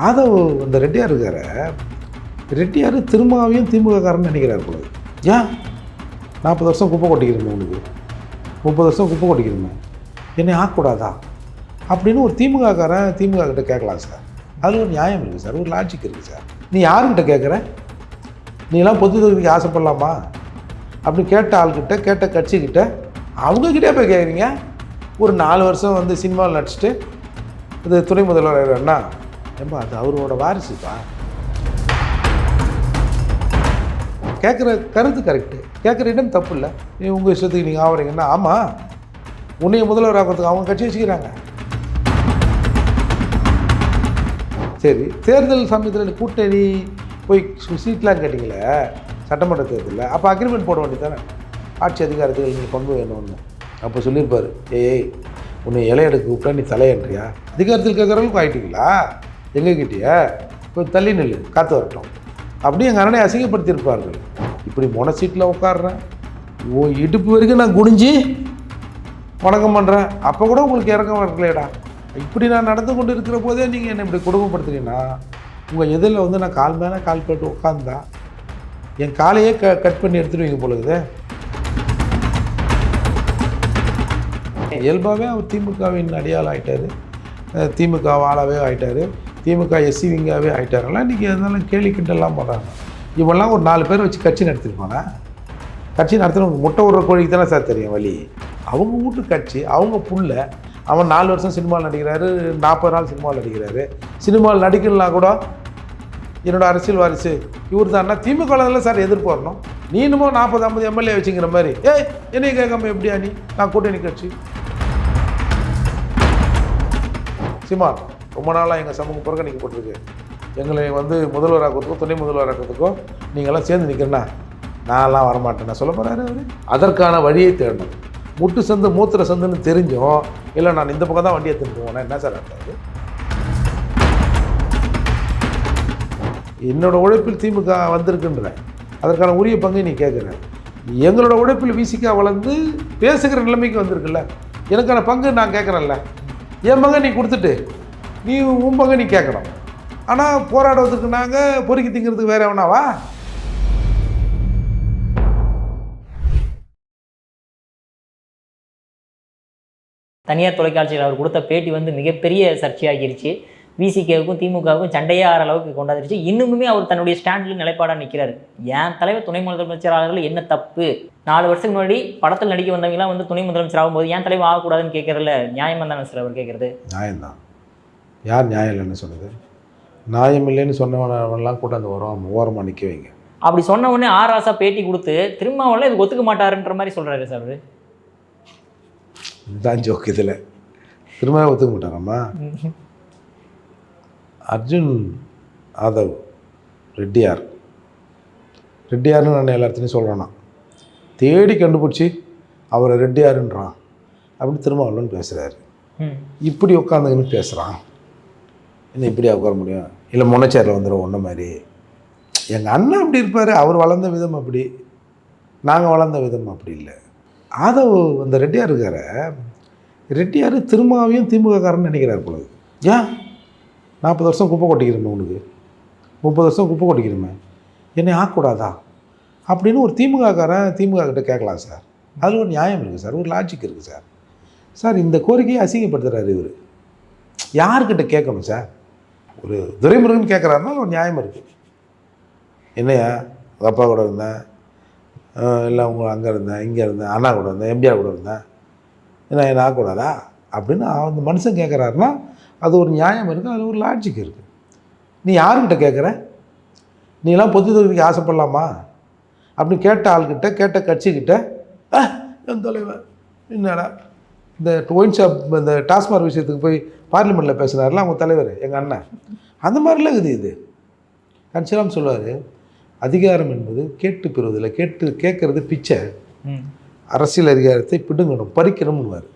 ஆதவ் அந்த ரெட்டியார் இருக்கார ரெட்டியார் திருமாவையும் திமுககாரன்னு நினைக்கிறார் போல ஏன்? நாற்பது வருஷம் குப்பை கொட்டிக்கிறேன் உங்களுக்கு முப்பது வருஷம் குப்பை கொட்டிக்கிறேன் என்னை ஆக்கக்கூடாதா அப்படின்னு ஒரு திமுககாரன் திமுக கிட்ட கேட்கலாம் சார். அதில் ஒரு நியாயம் இருக்குது சார் ஒரு லாஜிக் இருக்குது சார். நீ யாருக்கிட்ட கேட்குற? நீலாம் பொது தொகுதிக்கு ஆசைப்படலாமா? அப்படின்னு கேட்ட ஆள்கிட்ட கேட்ட கட்சிக்கிட்ட அவங்கக்கிட்டே போய் கேட்குறீங்க? ஒரு நாலு வருஷம் வந்து சினிமாவில் நடிச்சுட்டு இது துணை முதல்வர் அண்ணா ஏம்பா அது அவரோட வாரிசுப்பா. கேட்குற கருத்து கரெக்டு கேட்குற இடம் தப்பு இல்லை நீ உங்கள் இஷ்டத்துக்கு நீங்கள் ஆவறீங்கன்னா ஆமாம் உன்னைய முதல்வர் ஆகிறதுக்கு அவங்க கட்சி வச்சுக்கிறாங்க. சரி தேர்தல் சமயத்தில் கூட்டணி போய் சு- சீட்லாம் கேட்டிங்களே சட்டமன்ற தேர்தலில் அப்போ அக்ரிமெண்ட் போட வேண்டியது தானே ஆட்சி அதிகாரத்துக்கு நீங்கள் பங்கு வேணும்னு அப்போ சொல்லியிருப்பார் ஏய் உன்னை இலையெடுக்க கூப்பிட்டா நீ தலையன்றியா? அதிகாரத்தில் கேட்குற அளவுக்கு ஆயிட்டீங்களா? எங்ககிட்டயே? போய் தள்ளி நில்லு காத்து வரட்டும். அப்படியே எங்கள் அண்ணனை அசிங்கப்படுத்தியிருப்பார்கள். இப்படி மொன சீட்டில் உட்காடுறேன் ஓ இடுப்பு வரைக்கும் நான் குனிஞ்சு வணக்கம் பண்ணுறேன் அப்போ கூட உங்களுக்கு இறக்கம் வரலையடா. இப்படி நான் நடந்து கொண்டு இருக்கிற போதே நீங்கள் என்னை இப்படி கொடுமைப்படுத்துறீங்கன்னா உங்கள் எதிரில் வந்து நான் கால் மேலே கால் போட்டு உட்காந்தா என் காலையே க கட் பண்ணி எடுத்துடுவீங்க பொழுது இயல்பாகவே அவர் திமுகவின் அடியாள் ஆயிட்டாரு திமுக வாழாவே ஆயிட்டாரு. திமுக எஸ்சி விங்காகவே ஆயிட்டாருலாம் இன்றைக்கி இருந்தாலும் கேலி கிண்டெல்லாம் பண்ணுறாங்க இவெல்லாம் ஒரு நாலு பேர் வச்சு கட்சி நடத்திருப்பாங்க கட்சி நடத்தினவங்க முட்டை விடுற கோழிக்கு தானே சார் தெரியும் வழி அவங்க வீட்டு கட்சி அவங்க புள்ள அவன் நாலு வருஷம் சினிமாவில் நடிக்கிறாரு நாற்பது நாள் சினிமாவில் நடிக்கிறாரு. சினிமாவில் நடிக்கலாம் கூட என்னோடய அரசியல் வாரிசு இவர் தான். திமுக சார் எதிர்ப்பு வரணும். நீ இன்னமும் நாற்பது ஐம்பது எம்எல்ஏ வச்சுங்கிற மாதிரி. ஏய் என்னைய கேட்காம எப்படியா நீ? நான் கூட்டணி கட்சி. சீமான் ரொம்ப நாளாக எங்கள் சமூகம் புறக்கணிக்கப்பட்டிருக்கு எங்களை வந்து முதல்வராக்கிறதுக்கோ துணை முதல்வராக்கிறதுக்கோ நீங்கள்லாம் சேர்ந்து நிற்கிறேன்னா நான்லாம் வரமாட்டேன். சொல்ல போகிறாரு அவர்? அதற்கான வழியை தேடணும். முட்டு சந்து மூத்திர சந்துன்னு தெரிஞ்சும் இல்லை நான் இந்த பக்கம் தான் வண்டியை திரும்ப போனேன் என்ன சார் அர்த்தம் உழைப்பில் திமுக வந்திருக்குன்ற அதற்கான உரிய பங்கை நீ கேட்குற எங்களோட உழைப்பில் விசிகா வளர்ந்து பேசுகிற நிலைமைக்கு வந்திருக்குல்ல. எனக்கான பங்கு நான் கேட்குறேன்ல. என் மகன் நீ கொடுத்துட்டு நீ உன் மகன் நீ கேட்கணும். ஆனால் போராடுவதற்கு நாங்கள் பொறுக்கி திங்கிறதுக்கு வேற எவனாவா தனியார் தொலைக்காட்சியில் அவர் கொடுத்த பேட்டி வந்து மிகப்பெரிய சர்ச்சையாகிருச்சு. விசிகேவுக்கும் திமுகவுக்கும் சண்டையே ஆற அளவுக்கு கொண்டாந்துருச்சு. இன்னுமுமே அவர் தன்னுடைய ஸ்டாண்டில் நிலைப்பாடாக நிற்கிறாரு. என் தலைவர் துணை முதலமைச்சராளர்கள் என்ன தப்பு? நாலு வருஷத்துக்கு முன்னாடி படத்தில் நடிக்க வந்தவங்கலாம் வந்து துணை முதலமைச்சர் ஆகும்போது ஏன் தலைவர் ஆகக்கூடாதுன்னு கேட்கறதுல நியாயமாக தானே சார் அவர் கேட்குறது? நியாயம்தான். யார் நியாயம் இல்லைன்னு சொன்னது நியாயம் இல்லைன்னு சொன்னவனெல்லாம் கூட அந்த ஓரம் ஓரமாக நிற்க வைங்க. அப்படி சொன்ன உடனே ஆர் ராசா பேட்டி கொடுத்து திருமாவளவன் இது ஒத்துக்க மாட்டாருன்ற மாதிரி சொல்கிறாரு சார் அவரு. இதுதான் ஜோக் இதில். திரும்ப ஒத்துக்க மாட்டாரம்மா? அர்ஜுன் ஆதவ் ரெட்டியார். ரெட்டியார்னு நான் எல்லாத்தையும் சொல்கிறேன்னா தேடி கண்டுபிடிச்சி அவரை ரெட்டியாருன்றான். அப்படின்னு திருமாவளவன் பேசுகிறாரு. இப்படி உட்காந்துக்கின்னு பேசுகிறான் என்ன இப்படியா உட்கார முடியும்? இல்லை முனைச்சேரில் வந்துடும் ஒன்றை மாதிரி. எங்கள் அண்ணன் அப்படி இருப்பார். அவர் வளர்ந்த விதம் அப்படி. நாங்கள் வளர்ந்த விதம் அப்படி இல்லை. ஆதவ் அந்த ரெட்டியார் இருக்கார. ரெட்டியார் திருமாவையும் திமுககாரன்னு நினைக்கிறார் பொழுது ஏன் நாற்பது வருஷம் குப்பை கொட்டிக்கிறோமே உனக்கு. முப்பது வருஷம் குப்பை கொட்டிக்கிறோமே என்னை ஆக்கக்கூடாதா? அப்படின்னு ஒரு திமுககாரன் திமுக கிட்ட கேட்கலாம் சார். அதில் ஒரு நியாயம் இருக்குது சார். ஒரு லாஜிக் இருக்குது சார். சார் இந்த கோரிக்கையை அசிங்கப்படுத்துகிறார் இவர். யார்கிட்ட கேட்கணும் சார்? ஒரு துரைமுருகன் கேட்குறாருன்னா ஒரு நியாயம் இருக்குது என்னையா? உங்கள் அப்பா கூட இருந்தேன். இல்லை உங்கள் அங்கே இருந்தேன் இங்கே இருந்தேன் அண்ணா கூட இருந்தேன் எம்ஜிஆர் கூட இருந்தேன். என்ன என்ன ஆகக்கூடாதா அப்படின்னு அந்த மனுஷன் கேட்குறாருன்னா அது ஒரு நியாயம் இருக்குது அதில் ஒரு லாஜிக் இருக்குது நீ யாருக்கிட்ட கேட்குற நீலாம் பொது தொகுதிக்கு ஆசைப்படலாமா? அப்படின்னு கேட்ட ஆள்கிட்ட கேட்ட கட்சிக்கிட்ட "ஆ, என் தலைவர் என்னடா? இந்த ஒயின் ஷாப் இந்த டாஸ்மாக் விஷயத்துக்கு போய் பார்லிமெண்ட்டில் பேசுனார்ல அவங்க தலைவர் எங்கள் அண்ணன். அந்த மாதிரிலாம் இருக்குது இது. கட்சிலாம் சொல்லுவார் அதிகாரம் என்பது கேட்டு பெறுவதில்லை கேட்டு கேட்கறது பிச்சை. அரசியல் அதிகாரத்தை பிடுங்கணும் பறிக்கணும்னுவார்.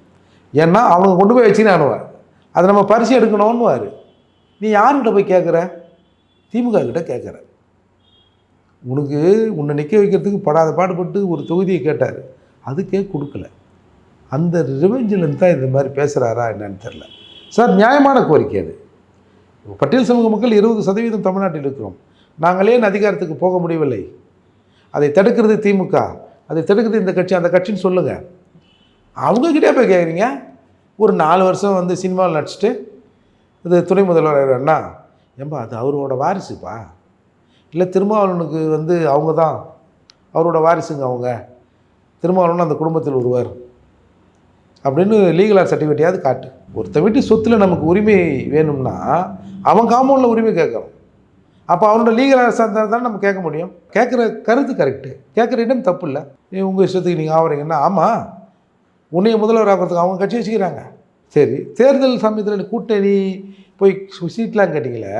ஏன்னா அவங்க கொண்டு போய் வச்சுனானுவார் அதை நம்ம பரிசு எடுக்கணும்னுவார். நீ யார்கிட்ட போய் கேட்குற திமுக கிட்ட கேட்குற உனக்கு உன்னை நிற்க வைக்கிறதுக்கு படாத பாடுபட்டு ஒரு தொகுதியை கேட்டார். அதுக்கே கொடுக்கல. அந்த ரிவெஞ்சில் தான் இந்த மாதிரி பேசுகிறாரா என்னன்னு தெரில சார் நியாயமான கோரிக்கை அது. பட்டியல் சமூக மக்கள் இருபது சதவீதம் தமிழ்நாட்டில் இருக்கிறோம். நாங்களே அதிகாரத்துக்கு போக முடியவில்லை. அதை தடுக்கிறது திமுக. அதை தடுக்கிறது இந்த கட்சி. அந்த கட்சின்னு சொல்லுங்கள் அவங்கக்கிட்டே போய் கேட்குறீங்க ஒரு நாலு வருஷம் வந்து சினிமாவில் நடிச்சிட்டு இது துணை முதல்வர் அண்ணா ஏம்பா அது அவரோட வாரிசுப்பா? இல்லை திருமாவளவனுக்கு வந்து அவங்க தான் அவரோட வாரிசுங்க அவங்க. திருமாவளவன் அந்த குடும்பத்தில் ஒருவர். அப்படின்னு லீகலாக சர்டிஃபிகேட்டையாவது காட்டு. ஒருத்த வீட்டு சொத்தில் நமக்கு உரிமை வேணும்னா அவன் காம்பவுண்டில் உரிமை கேட்கணும். அப்போ அவனோட லீகல் சார்ந்தால் தான் நம்ம கேட்க முடியும். கேட்குற கருத்து கரெக்டு கேட்குற இடம் தப்பு இல்லை. நீ உங்கள் இஷ்டத்துக்கு நீங்கள் ஆவறீங்கன்னா ஆமாம் உன்னைய முதல்வர் ஆகிறதுக்கு அவங்க கட்சி வச்சுக்கிறாங்க சரி. தேர்தல் சமயத்தில் கூட்டணி போய் சீட்லாம் கேட்டிங்களே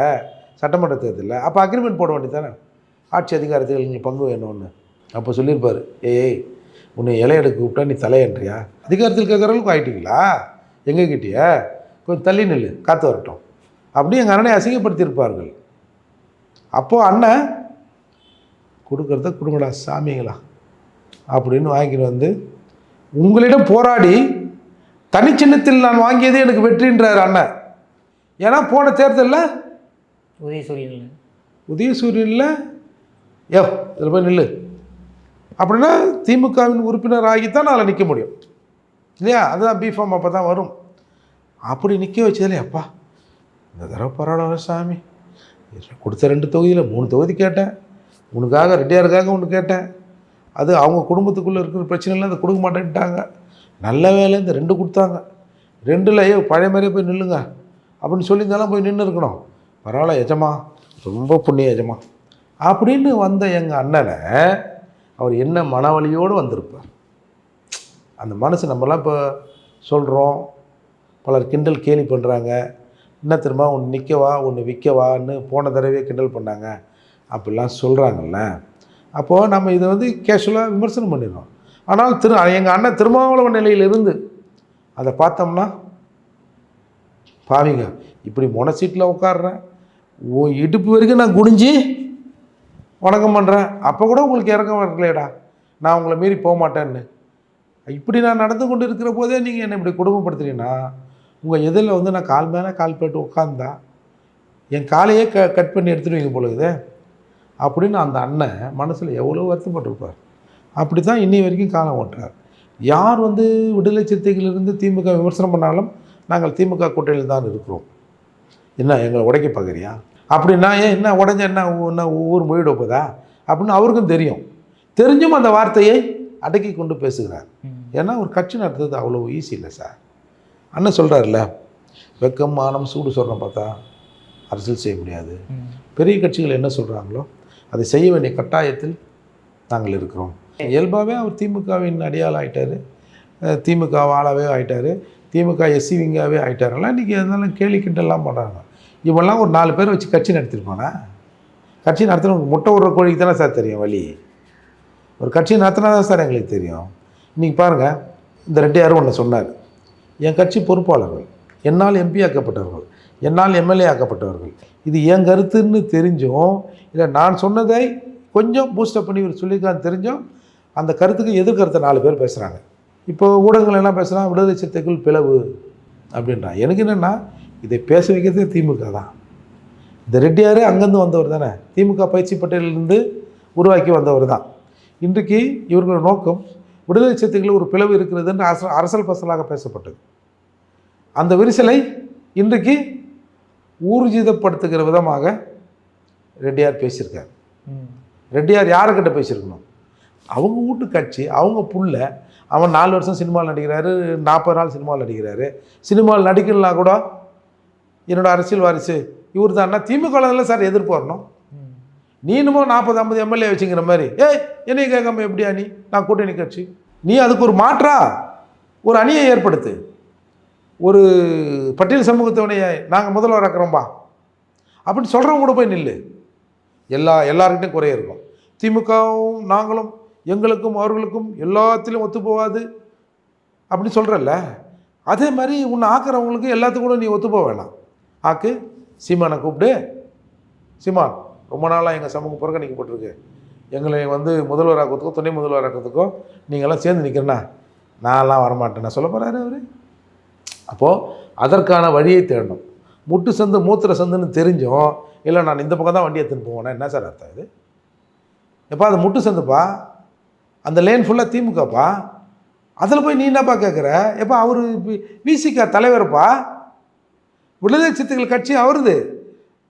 சட்டமன்ற தேர்தலில் அப்போ அக்ரிமெண்ட் போட வேண்டியது தானே ஆட்சி அதிகாரத்தில் எங்களுக்கு பங்கு வேணும்னு. அப்போ சொல்லியிருப்பார் ஏய் உன்னை இலையெடுக்க கூப்பிட்டா நீ தலையன்றியா? அதிகாரத்தில் கேட்குறவங்களுக்கு ஆயிட்டீங்களா? எங்கே கிட்டியா கொஞ்சம் தள்ளி நில்லு காத்து வரட்டும். அப்படி எங்கள் அண்ணனை அசிங்கப்படுத்தியிருப்பார்கள். அப்போது அண்ணன் கொடுக்குறத கொடுங்கடா சாமிங்களா. அப்படின்னு வாங்கிட்டு வந்து உங்களிடம் போராடி தனிச்சின்னத்தில் நான் வாங்கியதே எனக்கு வெற்றின்றார் அண்ணன் ஏன்னா போன தேர்தலில் உதயசூரியன் உதயசூரியனில் யோ இதில் போய் நில்லு. அப்படின்னா திமுகவின் உறுப்பினர் ஆகித்தான் அதில் நிற்க முடியும். இல்லையா? அதுதான் பிஃபார்ம் அப்போ தான் வரும். அப்படி நிற்க வச்சதுல அப்பா இந்த தடவை பரவாயில்ல சாமி. கொடுத்த ரெண்டு தொகுதியில் மூணு தொகுதி கேட்டேன். உனக்காக ரெட்டியாருக்காக ஒன்று கேட்டேன். அது அவங்க குடும்பத்துக்குள்ளே இருக்கிற பிரச்சனைலாம் அதை கொடுக்க மாட்டேன்ட்டாங்க. நல்ல வேலை இந்த ரெண்டு கொடுத்தாங்க. ரெண்டில் ஏ பழைய மாதிரியே போய் நில்லுங்க. அப்படின்னு சொல்லியிருந்தாலும் போய் நின்று இருக்கணும். பரவாயில்ல எஜமா ரொம்ப புண்ணிய எஜமா. அப்படின்னு வந்த எங்கள் அண்ணனை அவர் என்ன மனவலியோடு வந்திருப்பார். அந்த மனசு நம்மலாம் இப்போ சொல்கிறோம் பலர் கிண்டல் கேலி பண்ணுறாங்க என்ன தெரியுமா ஒன்று நிற்கவா ஒன்று விற்கவான்னு போன தடவையே கிண்டல் பண்ணாங்க. அப்படிலாம் சொல்கிறாங்கல்ல அப்போது நம்ம இதை வந்து கேஷுவலாக விமர்சனம் பண்ணிடுறோம். ஆனால் திரு எங்கள் அண்ணன் திருமாவளவன் நிலையிலிருந்து அதை பார்த்தோம்னா பாவிங்க இப்படி முனசீட்டில் உட்காடுறேன் ஓ இடுப்பு வரைக்கும் நான் குனிஞ்சு வணக்கம் பண்ணுறேன் அப்போ கூட உங்களுக்கு இறக்கம் வரலையடா. நான் உங்களை மீறி போக மாட்டேன்னு. இப்படி நான் நடந்து கொண்டு இருக்கிற போதே நீங்கள் என்னை இப்படி கொடுமைப்படுத்துறீங்கன்னா உங்கள் எதிரில் வந்து நான் கால் மேலே கால் போட்டு உட்காந்தா என் காலையே க கட் பண்ணி எடுத்துடுவீங்க பொழுது அப்படின்னு அந்த அண்ணன் மனசில் எவ்வளோ வருத்தப்பட்டிருப்பார். அப்படி தான் இன்னி வரைக்கும் காலம் ஓட்டுறார். யார் வந்து விடுதலை சிறுத்தைகளிலிருந்து திமுக விமர்சனம் பண்ணாலும் நாங்கள் திமுக கூட்டணியில் தான் இருக்கிறோம். என்ன எங்களை உடைக்க பார்க்குறியா? அப்படின்னா ஏன் என்ன உடஞ்ச என்ன என்ன ஊர் மொழிட போதா அப்படின்னு அவருக்கும் தெரியும். தெரிஞ்சும் அந்த வார்த்தையை அடக்கி கொண்டு பேசுகிறார். ஏன்னா ஒரு கட்சி நடத்துறது அவ்வளோ ஈஸி இல்லை சார் அண்ணன் சொல்கிறார்ல வெக்கம் மானம் சூடு சொல்கிறோம் பார்த்தா அரசியல் செய்ய முடியாது. பெரிய கட்சிகள் என்ன சொல்கிறாங்களோ அதை செய்ய வேண்டிய கட்டாயத்தில் நாங்கள் இருக்கிறோம். இயல்பாகவே அவர் திமுகவின் அடியால் ஆகிட்டார் திமுக ஆளாகவே ஆகிட்டார் திமுக எஸ்சிவிங்காகவே விங்காவே இன்றைக்கி இருந்தாலும் கேலி கிண்டெல்லாம் பண்ணுறாங்க இவெல்லாம் ஒரு நாலு பேர் வச்சு கட்சி நடத்திருப்பானா? கட்சி நடத்தினா முட்டை விடுற கோழிக்கு தானே சார் தெரியும் வழி ஒரு கட்சி நடத்தினா தான் சார் எங்களுக்கு தெரியும். இன்றைக்கி பாருங்கள் இந்த ரெட்டியாரும் ஒன்று சொன்னார் என் கட்சி பொறுப்பாளர்கள் என்னால் எம்பி ஆக்கப்பட்டவர்கள் என்னால் எம்எல்ஏ ஆக்கப்பட்டவர்கள். இது என் கருத்துன்னு தெரிஞ்சும் இல்லை நான் சொன்னதை கொஞ்சம் பூஸ்டப் பண்ணி இவர் சொல்லியிருக்கான்னு தெரிஞ்சும் அந்த கருத்துக்கு எதிர்கருத்தை நாலு பேர் பேசுகிறாங்க இப்போ ஊடகங்கள் என்ன பேசுகிறான் விடுதலை சிறுத்தைக்குள் பிளவு அப்படின்றான் எனக்கு என்னென்னா இதை பேச வைக்கிறதே திமுக தான். இந்த ரெட்டியார் அங்கேருந்து வந்தவர் தானே. திமுக பயிற்சி பட்டியலிருந்து உருவாக்கி வந்தவர் தான். இன்றைக்கு இவர்களோட நோக்கம் விடுதலை சிறுத்தைகளில் ஒரு பிளவு இருக்கிறதுன்னு அரச அரசல் பசலாக பேசப்பட்டது. அந்த விரிசலை இன்றைக்கு ஊர்ஜிதப்படுத்துகிற விதமாக ரெட்டியார் பேசியிருக்கார். ரெட்டியார் யாருக்கிட்ட பேசியிருக்கணும்? அவங்க வீட்டு கட்சி அவங்க புள்ள அவன் நாலு வருஷம் சினிமாவில் நடிக்கிறாரு நாற்பது நாள் சினிமாவில் நடிக்கிறாரு. சினிமாவில் நடிக்கலாம் கூட என்னோட அரசியல் வாரிசு இவர் தான்னா திமுக சார் எதிர்ப்பு வரணும்? நீ நாற்பது ஐம்பது எம்எல்ஏ வச்சுங்கிற மாதிரி ஏய் என்னைய கேட்காம எப்படியா நீ? நான் கூட்டணி கட்சி. நீ அதுக்கு ஒரு மாற்றா ஒரு அணியை ஏற்படுத்து. ஒரு பட்டியல் சமூகத்தவனைய நாங்கள் முதல்வர் ஆக்குறோம்பா. அப்படின்னு சொல்கிறவங்க கூட போய் நில்லு. எல்லா எல்லாருக்கிட்டையும் குறைய இருக்கும். திமுகவும் நாங்களும் எங்களுக்கும் அவர்களுக்கும் எல்லாத்திலையும் ஒத்து போகாது அப்படின்னு சொல்கிறல்ல அதே மாதிரி உன்னை ஆக்குறவங்களுக்கு எல்லாத்துக்கும் நீ ஒத்து போக வேணாம். ஆக்கு சீமானை கூப்பிடு. சீமான் ரொம்ப நாளாக எங்கள் சமூகம் புறக்கணிக்கப்பட்டிருக்கு எங்களை வந்து முதல்வராக்கிறதுக்கோ துணை முதல்வராக்கிறதுக்கோ நீங்கள்லாம் சேர்ந்து நிற்கிறேன்னா நான்லாம் வரமாட்டேன். சொல்ல போகிறாரு அவர். அப்போது அதற்கான வழியை தேடணும். முட்டு சந்து மூத்திர சந்துன்னு தெரிஞ்சும் இல்லை நான் இந்த பக்கம் தான் வண்டி எடுத்துன்னு போவேனா? என்ன சார் அர்த்தம் இது? எப்பா அது முட்டு சந்துப்பா? அந்த லேன் ஃபுல்லாக திமுகப்பா? அதில் போய் நீ என்னப்பா கேட்குற எப்போ அவர் விசிகா தலைவர்ப்பா? விடுதலை சித்துக்கள் கட்சி அவருது.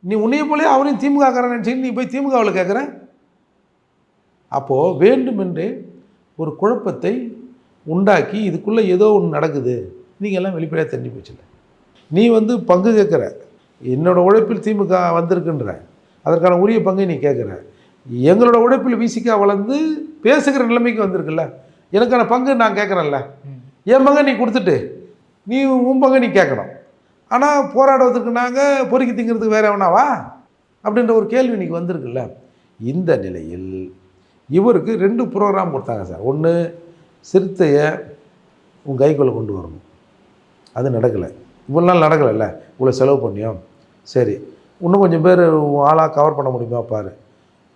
நீ உன்னைய போலே அவரையும் திமுக காரன் நினச்சின்னு நீ போய் திமுகவில் கேட்குற அப்போது வேண்டுமென்றே ஒரு குழப்பத்தை உண்டாக்கி இதுக்குள்ளே ஏதோ ஒன்று நடக்குது. நீங்கள் எல்லாம் வெளிப்படையாக தெரிஞ்சு போச்சுல்ல. நீ வந்து பங்கு கேட்குற. என்னோட உழைப்பில் திமுக வந்திருக்குன்ற. அதற்கான உரிய பங்கை நீ கேட்குற. எங்களோட உழைப்பில் விசிக்கா வளர்ந்து பேசுகிற நிலைமைக்கு வந்திருக்குல்ல. எனக்கான பங்கு நான் கேட்குறேன்ல. என் பங்கை நீ கொடுத்துட்டு நீ உன் பங்கை நீ கேட்கணும். ஆனால் போராடுவதற்கு நாங்கள் பொறுக்கி திங்கிறதுக்கு வேற எவனாவா? அப்படின்ற ஒரு கேள்வி இன்றைக்கி வந்திருக்குல்ல. இந்த நிலையில் இவருக்கு ரெண்டு ப்ரோக்ராம் கொடுத்தாங்க சார். ஒன்று சிறுத்தையை உன் கைக்குள்ளே கொண்டு வரணும். அது நடக்கலை. இவ்வளோ நாள் நடக்கலைல்ல? இவ்வளோ செலவு பண்ணியும் சரி. இன்னும் கொஞ்சம் பேர் ஆளாக கவர் பண்ண முடியுமா பாரு.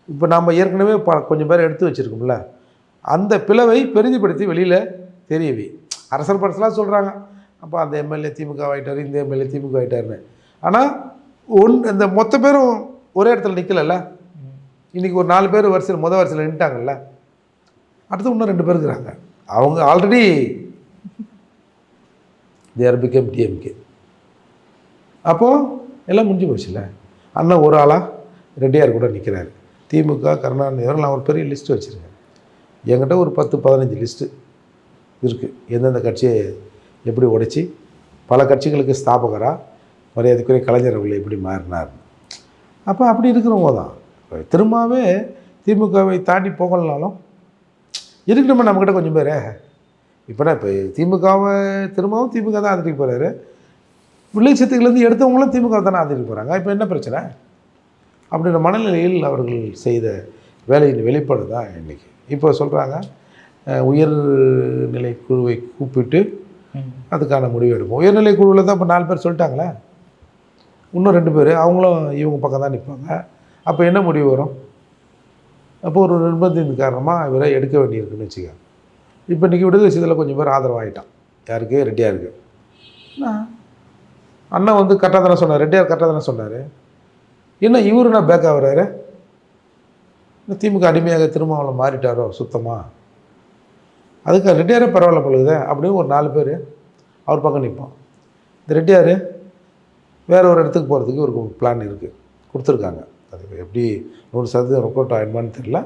இப்போ நம்ம ஏற்கனவே ப கொஞ்சம் பேர் எடுத்து வச்சுருக்கோம்ல. அந்த பிளவை பெரிதுபடுத்தி வெளியில் தெரியவி. அரசர் படத்தெலாம் சொல்கிறாங்க அப்போ அந்த எம்எல்ஏ திமுக ஆகிட்டார் இந்த எம்எல்ஏ திமுக ஆகிட்டாருன்னு ஆனால் ஒன் இந்த மொத்த பேரும் ஒரே இடத்துல நிற்கலல்ல இன்றைக்கி ஒரு நாலு பேர் வரிசையில் மொதல் வரிசையில் நின்ட்டாங்கல்ல அடுத்து இன்னும் ரெண்டு பேர் இருக்கிறாங்க. அவங்க ஆல்ரெடி தேர் பிகம் டிஎம்கே அப்போது எல்லாம் முடிஞ்சு போச்சுல்ல? அண்ணன் ஒரு ஆளாக ரெட்டியார் கூட நிற்கிறாரு திமுக கருணாநிதி நான் ஒரு பெரிய லிஸ்ட்டு வச்சுருக்கேன். என்கிட்ட ஒரு பத்து பதினஞ்சு லிஸ்ட்டு இருக்குது எந்தெந்த கட்சியை எப்படி உடைச்சி பல கட்சிகளுக்கு ஸ்தாபகராக மரியாதைக்குரிய கலைஞர் அவர்கள் எப்படி மாறினார். அப்போ அப்படி இருக்கிறவங்க தான். திரும்பவே திமுகவை தாண்டி போகலனாலும் இருக்கணுமே நம்மக்கிட்ட கொஞ்சம் பேர். இப்போனா இப்போ திமுகவை திரும்பவும் திமுக தான் ஆதரிக்க போகிறாரு வில்லேஜத்துலேருந்து எடுத்தவங்களும் திமுக தானே ஆதரிக்க போகிறாங்க இப்போ என்ன பிரச்சனை? அப்படின்ற மனநிலையில் அவர்கள் செய்த வேலையின் வெளிப்பாடு தான் இன்றைக்கி இப்போ சொல்கிறாங்க உயர்நிலை குழுவை கூப்பிட்டு அதுக்கான முடிவு எடுப்போம். உயர்நிலை குழுவில் தான் இப்போ நாலு பேர் சொல்லிட்டாங்களே? இன்னும் ரெண்டு பேர். அவங்களும் இவங்க பக்கம் தான் நிற்பாங்க அப்போ என்ன முடிவு வரும்? அப்போ ஒரு நிர்பந்தத்தின் காரணமாக இவரை எடுக்க வேண்டியிருக்குன்னு வச்சுக்க இப்போ இன்றைக்கி விடுதலை செய்ததில் கொஞ்சம் பேர் ஆதரவாகிட்டான் யாருக்கு? ரெட்டியாக இருக்கு அண்ணன் வந்து கரெக்டாக தானே சொன்னார். ரெட்டியார் கரெக்டாக தானே சொன்னார். என்ன இவரு நான் பேக் ஆகுறாரு? இந்த திமுக அடிமையாக திருமாவளம் மாறிட்டாரோ சுத்தமாக அதுக்கு ரெட்டியாரே பரவாயில்ல பொழுது அப்படின்னு ஒரு நாலு பேர் அவர் பக்கம் நிற்போம் இந்த ரெட்டியார் வேற ஒரு இடத்துக்கு போகிறதுக்கு ஒரு பிளான் இருக்குது கொடுத்துருக்காங்க. அது எப்படி நூறு சதவீதம் ஒர்க் அவுட் ஆகிடுமான்னு தெரில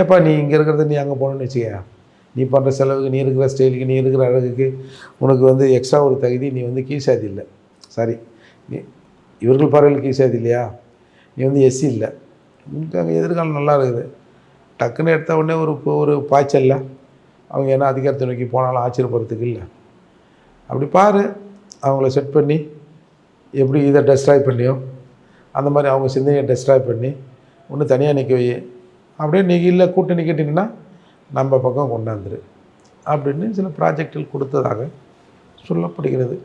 ஏப்பா நீ இங்கே இருக்கிறத நீ அங்கே போகணுன்னு வச்சுக்க. நீ பண்ணுற செலவுக்கு நீ இருக்கிற ஸ்டைலுக்கு நீ இருக்கிற அழகுக்கு உனக்கு வந்து எக்ஸ்ட்ரா ஒரு தகுதி நீ வந்து கீழ்சாதி இல்லை. சாரி நீ இவர்கள் பார்வையில் கீழ்சாதி இல்லையா? நீ வந்து எஸ்சி இல்லை. உனக்கு அங்கே எதிர்காலம் நல்லா இருக்குது. டக்குன்னு எடுத்த உடனே ஒரு ஒரு பாய்ச்சல்ல அவங்க என்ன அதிகாரத்தை நோக்கி போனாலும் ஆச்சரியப்படுறதுக்கு இல்லை. அப்படி பாரு. அவங்கள செட் பண்ணி எப்படி இதை டெஸ்ட்ராய் பண்ணியோ அந்த மாதிரி அவங்க சிந்தனையை டெஸ்ட்ராய் பண்ணி ஒன்று தனியாக நிற்க வை அப்படியே நீங்கள் இல்லை கூட்டணி கேட்டிங்கன்னா நம்ம பக்கம் கொண்டாந்துரு அப்படின்னு சில ப்ராஜெக்டில் கொடுத்ததாக சொல்லப்படுகிறது.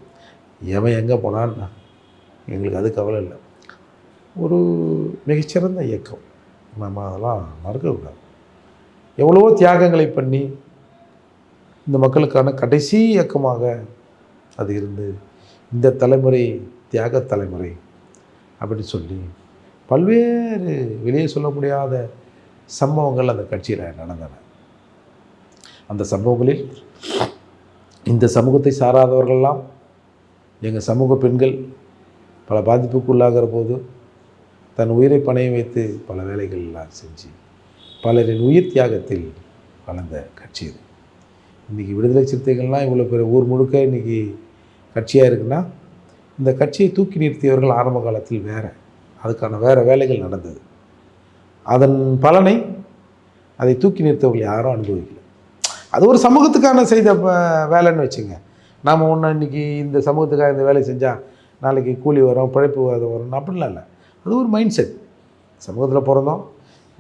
எவன் எங்கே போனான்னா எங்களுக்கு அது கவலை இல்லை. ஒரு மிகச்சிறந்த இயக்கம். நம்ம அதெல்லாம் மறக்கக்கூடாது. எவ்வளவோ தியாகங்களை பண்ணி இந்த மக்களுக்கான கடைசி இயக்கமாக அது இருந்து இந்த தலைமுறை தியாக தலைமுறை அப்படின்னு சொல்லி பல்வேறு வெளியே சொல்ல முடியாத சம்பவங்கள் அந்த கட்சியில் நடந்தன. அந்த சம்பவங்களில் இந்த சமூகத்தை சாராதவர்கள்லாம் எங்கள் சமூக பெண்கள் பல பாதிப்புக்குள்ளாகிற போது தன் உயிரை பணையம் வைத்து பல வேலைகள் எல்லாம் செஞ்சு பலரின் உயிர் தியாகத்தில் வளர்ந்த கட்சி இது. இன்றைக்கி விடுதலை சிறுத்தைகள்லாம் இவ்வளோ பெரிய ஊர் முழுக்க இன்றைக்கி கட்சியாக இருக்குன்னா இந்த கட்சியை தூக்கி நிறுத்தியவர்கள் ஆரம்ப காலத்தில் வேறு. அதுக்கான வேறு வேலைகள் நடந்தது. அதன் பலனை அதை தூக்கி நிறுத்தவர்கள் யாரும் அனுபவிக்கல. அது ஒரு சமூகத்துக்கான செய்த ப- வேலைன்னு வச்சுங்க. நாம் ஒன்று இன்றைக்கி இந்த சமூகத்துக்காக இந்த வேலையை செஞ்சால் நாளைக்கு கூலி வரும் பிழைப்பு அது வரும் அப்படிலாம் இல்லை. அது ஒரு மைண்ட் செட் சமூகத்தில் பிறந்தோம்.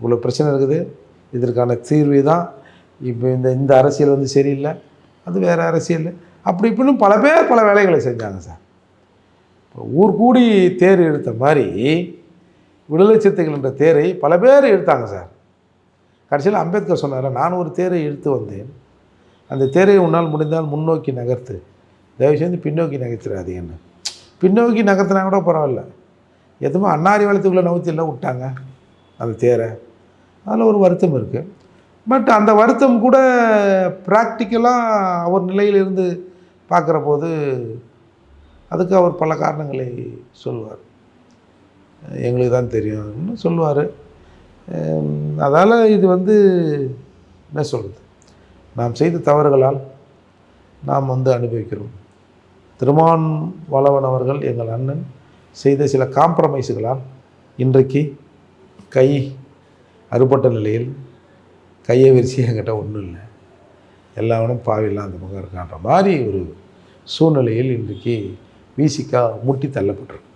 இவ்வளோ பிரச்சனை இருக்குது. இதற்கான தீர்வு தான் இப்போ இந்த இந்த அரசியல் வந்து சரியில்லை. அது வேறு அரசியல். அப்படி இப்படின்னு பல பேர் பல வேலைகளை செஞ்சாங்க சார். இப்போ ஊர் கூடி தேர் இழுத்த மாதிரி விடுதலை சிறுத்தைகள் என்ற தேரை பல பேர் இழுத்தாங்க சார். கடைசியில் அம்பேத்கர் சொன்னார் நான் ஒரு தேரை இழுத்து வந்தேன். அந்த தேரை உன்னால் முடிந்தால் முன்னோக்கி நகர்த்து. தயவு செய்து பின்னோக்கி நகர்த்திடாதீங்கன்னு பின்னோக்கி நகர்த்தினா கூட பரவாயில்ல. எதுவும் அன்னாரி வளத்துக்குள்ளே நவுத்தி விட்டாங்க அந்த தேரை. அதில் ஒரு வருத்தம் இருக்குது பட் அந்த வருத்தம் கூட ப்ராக்டிக்கலாக அவர் நிலையிலிருந்து பார்க்குற போது அதுக்கு அவர் பல காரணங்களை சொல்வார். எங்களுக்கு தான் தெரியும்னு சொல்லுவார் அதால் இது வந்து என்ன சொல்கிறது நாம் செய்த தவறுகளால் நாம் வந்து அனுபவிக்கிறோம். திருமான் வளவன் அவர்கள் எங்கள் அண்ணன் செய்த சில காம்ப்ரமைஸுகளால் இன்றைக்கு கை அறுபட்ட நிலையில் கையை விரிச்சு என்கிட்ட ஒன்றும் இல்லை. எல்லாவனும் பாவிலாம் அந்த பக்கம் இருக்கான்ற மாதிரி ஒரு சூழ்நிலையில் இன்றைக்கு வீசிக்கா முட்டி தள்ளப்பட்டிருக்கு.